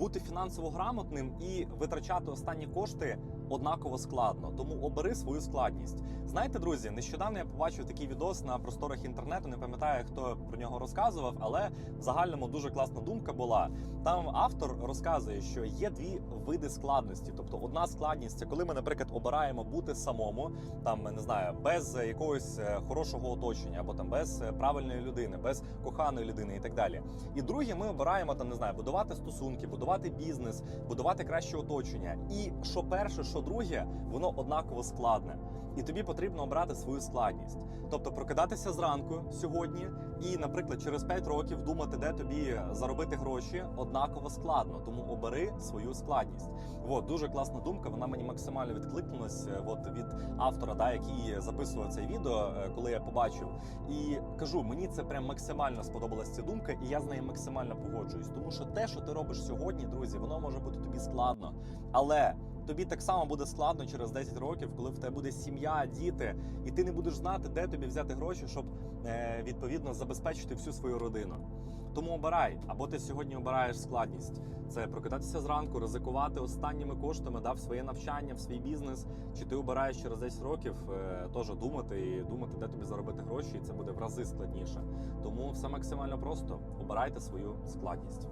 бути фінансово грамотним і витрачати останні кошти однаково складно. Тому обери свою складність. Знаєте, друзі, нещодавно я побачив такий відос на просторах інтернету. Не пам'ятаю, хто про нього розказував, але в загальному дуже класна думка була. Там автор розказує, що є дві види складності. Тобто, одна складність це коли ми, наприклад, обираємо бути самому, там не знаю, без якогось е, хорошого оточення, або там без правильної людини, без коханої людини і так далі. І друге, ми обираємо там, не знаю, будувати стосунки, будувати бізнес, будувати краще оточення. І що перше, що друге, воно однаково складне. І тобі потрібно обрати свою складність. Тобто прокидатися зранку сьогодні і, наприклад, через 5 років думати, де тобі заробити гроші, однаково складно. Тому обери свою складність. От дуже класна думка. Вона мені максимально відкликнулась. е, От від автора, да, який записував це відео, е, коли я побачив. І кажу, мені це прям максимально сподобалася ця думка, і я з нею максимально погоджуюсь. Тому що те, що ти робиш сьогодні, друзі, воно може бути тобі складно, але тобі так само буде складно через 10 років, коли в тебе буде сім'я, діти, і ти не будеш знати, де тобі взяти гроші, щоб е, відповідно забезпечити всю свою родину. Тому обирай, або ти сьогодні обираєш складність. Це прокидатися зранку, ризикувати останніми коштами, дав своє навчання, в свій бізнес. Чи ти обираєш через 10 років е, теж думати і думати, де тобі заробити гроші, і це буде в рази складніше. Тому все максимально просто обирайте свою складність.